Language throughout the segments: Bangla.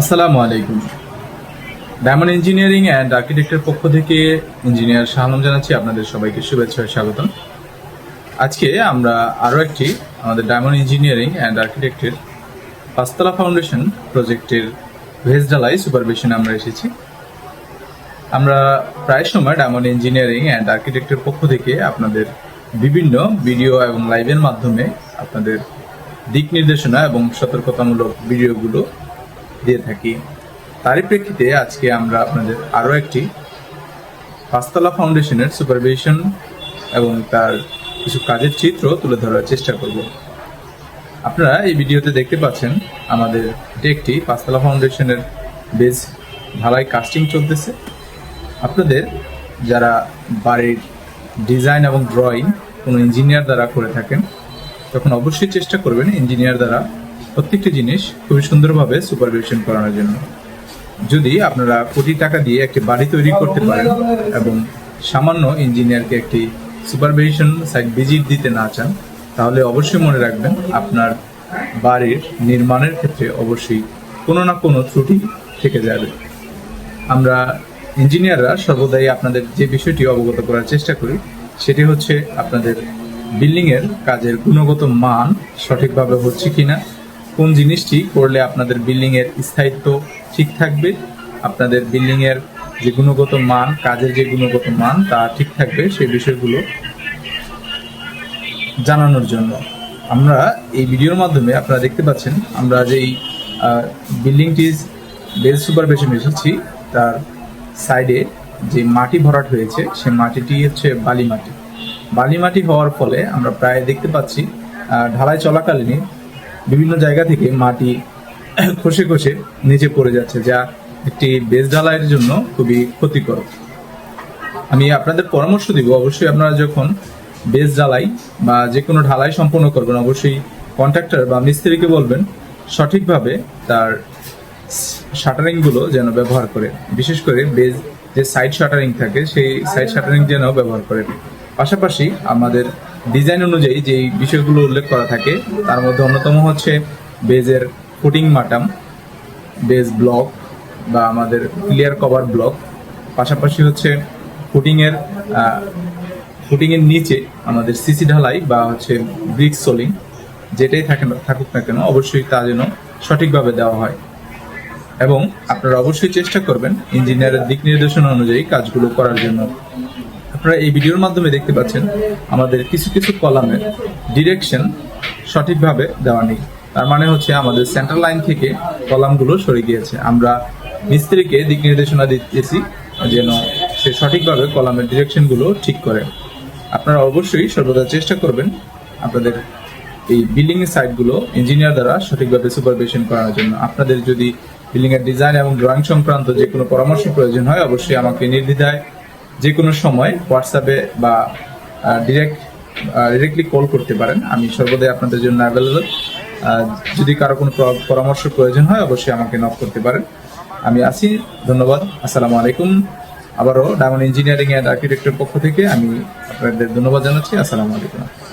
আসসালামু আলাইকুম। ডায়মন্ড ইঞ্জিনিয়ারিং অ্যান্ড আর্কিটেক্টের পক্ষ থেকে ইঞ্জিনিয়ার শাহলম জানাচ্ছি আপনাদের সবাইকে শুভেচ্ছা স্বাগতম। আজকে আমরা আরও একটি আমাদের ডায়মন্ড ইঞ্জিনিয়ারিং অ্যান্ড আর্কিটেক্টের পাঁচতলা ফাউন্ডেশন প্রজেক্টের ভেজ ঢালাই সুপারভিশনে আমরা এসেছি। আমরা প্রায় সময় ডায়মন্ড ইঞ্জিনিয়ারিং অ্যান্ড আর্কিটেক্টের পক্ষ থেকে আপনাদের বিভিন্ন ভিডিও এবং লাইভের মাধ্যমে আপনাদের দিক নির্দেশনা এবং সতর্কতামূলক ভিডিওগুলো দিয়ে থাকি। তারই প্রেক্ষিতে আজকে আমরা আপনাদের আরও একটি পাঁচতলা ফাউন্ডেশনের সুপারভিশন এবং তার কিছু কাজের চিত্র তুলে ধরার চেষ্টা করব। আপনারা এই ভিডিওতে দেখতে পাচ্ছেন আমাদের এটি একটি পাঁচতলা ফাউন্ডেশনের বেজ ঢালাই কাস্টিং চলতেছে। আপনাদের যারা বাড়ির ডিজাইন এবং ড্রয়িং কোনো ইঞ্জিনিয়ার দ্বারা করে থাকেন, তখন অবশ্যই চেষ্টা করবেন ইঞ্জিনিয়ার দ্বারা প্রত্যেকটি জিনিস খুবই সুন্দরভাবে সুপারভিশন করানোর জন্য। যদি আপনারা কোটি টাকা দিয়ে একটি বাড়ি তৈরি করতে পারেন এবং সামান্য ইঞ্জিনিয়ারকে একটি সুপারভিশন সাইট ভিজিট দিতে না চান, তাহলে অবশ্যই মনে রাখবেন আপনার বাড়ির নির্মাণের ক্ষেত্রে অবশ্যই কোনো না কোনো ত্রুটি থেকে যাবে। আমরা ইঞ্জিনিয়াররা সর্বদাই আপনাদের যে বিষয়টি অবগত করার চেষ্টা করি, সেটি হচ্ছে আপনাদের বিল্ডিংয়ের কাজের গুণগত মান সঠিকভাবে হচ্ছে কিনা কোন জিনিসটি করলে আপনাদের বিল্ডিং এর স্থায়িত্ব ঠিক থাকবে? আপনাদের বিল্ডিং এর যে গুণগত মান, কাজের যে গুণগত মান, তা ঠিক থাকবে সেই বিষয়গুলো জানানোর জন্য। আমরা এই ভিডিওর মাধ্যমে আপনারা দেখতে পাচ্ছেন, আমরা যেই বিল্ডিংটি বেল সুপারভিশন এসেছি, তার সাইডে যে মাটি ভরাট হয়েছে, সে মাটিটি হচ্ছে বালি মাটি। বালি মাটি হওয়ার ফলে আমরা প্রায় দেখতে পাচ্ছি ঢালাই চলাকালীনই বিভিন্ন জায়গা থেকে মাটি খসে খসে নিচে পড়ে যাচ্ছে, যা একটি বেজ ঢালাইয়ের জন্য খুবই ক্ষতিকর। আমি আপনাদের পরামর্শ দিব, অবশ্যই আপনারা যখন বেজ ঢালাই বা যে কোনো ঢালাই সম্পন্ন করবেন, অবশ্যই কন্ট্রাক্টর বা মিস্ত্রিকে বলবেন সঠিকভাবে তার শাটারিংগুলো যেন ব্যবহার করে। বিশেষ করে বেজ যে সাইড শাটারিং থাকে, সেই সাইড শাটারিং যেন ব্যবহার করে। পাশাপাশি আমাদের ডিজাইন অনুযায়ী যেই বিষয়গুলো উল্লেখ করা থাকে, তার মধ্যে অন্যতম হচ্ছে বেজের ফুটিং মাটাম বেজ ব্লক বা আমাদের ক্লিয়ার কভার ব্লক পাশাপাশি হচ্ছে ফুটিং ফুটিংয়ের নিচে আমাদের সিসি ঢালাই বা হচ্ছে ব্রিক সোলিং যেটাই থাকে থাকুক না কেন, অবশ্যই তা যেন সঠিকভাবে দেওয়া হয়। এবং আপনারা অবশ্যই চেষ্টা করবেন ইঞ্জিনিয়ারের দিক নির্দেশনা অনুযায়ী কাজগুলো করার জন্য। আপনারা এই ভিডিওর মাধ্যমে দেখতে পাচ্ছেন আমাদের কিছু কিছু কলামের ডিরেকশন সঠিকভাবে দেওয়া নেই। তার মানে হচ্ছে আমাদের সেন্ট্রাল লাইন থেকে কলামগুলো সরে গিয়েছে। আমরা মিস্ত্রিকে দিক নির্দেশনা দিতেছি যেন সে সঠিকভাবে কলামের ডিরেকশনগুলো ঠিক করে। আপনারা অবশ্যই সর্বদা চেষ্টা করবেন আপনাদের এই বিল্ডিং এর সাইটগুলো ইঞ্জিনিয়ার দ্বারা সঠিকভাবে সুপারভিশন করার জন্য। আপনাদের যদি বিল্ডিং এর ডিজাইন এবং ড্রয়িং সংক্রান্ত যে কোনো পরামর্শ প্রয়োজন হয়, অবশ্যই আমাকে নির্দ্বিধায় যে কোনো সময় হোয়াটসঅ্যাপে বা ডিরেক্ট ডিরেক্টলি কল করতে পারেন। আমি সর্বদাই আপনাদের জন্য অ্যাভেলেবেল যদি কারও কোনো প্র- পরামর্শ প্রয়োজন হয়, অবশ্যই আমাকে নক করতে পারেন। আমি আসি ধন্যবাদ। আসসালামু আলাইকুম। আবারও ডায়মন্ড ইঞ্জিনিয়ারিং অ্যান্ড আর্কিটেক্টের পক্ষ থেকে আমি আপনাদের ধন্যবাদ জানাচ্ছি। আসসালামু আলাইকুম।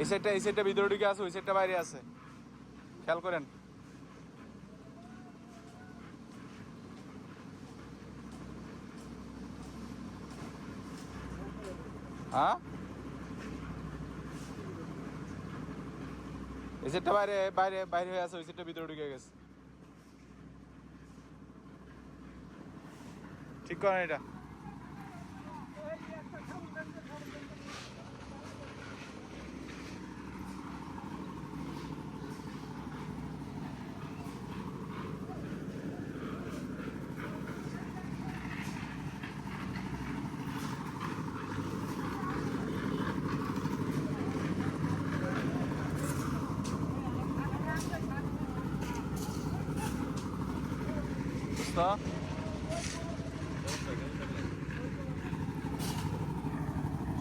এই সাইডটা এই সাইডটা ভিতরে ঢুকে আছে, ওই সাইডটা বাইরে আছে। খেয়াল করেন। হ্যাঁ? এই সাইডটা বাইরে বাইরে বাইরে হয়ে আছে, ওই সাইডটা ভিতরে ঢুকে গেছে। ঠিক করেন এটা।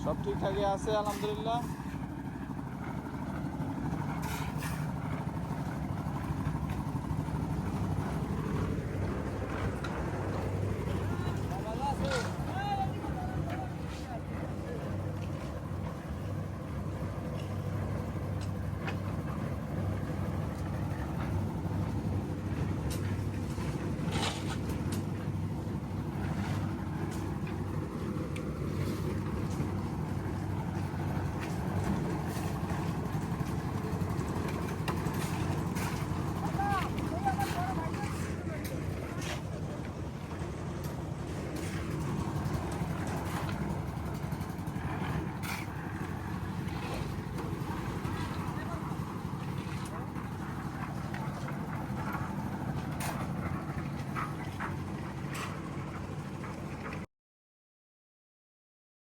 সব ঠিকঠাকই আছে আলহামদুলিল্লাহ।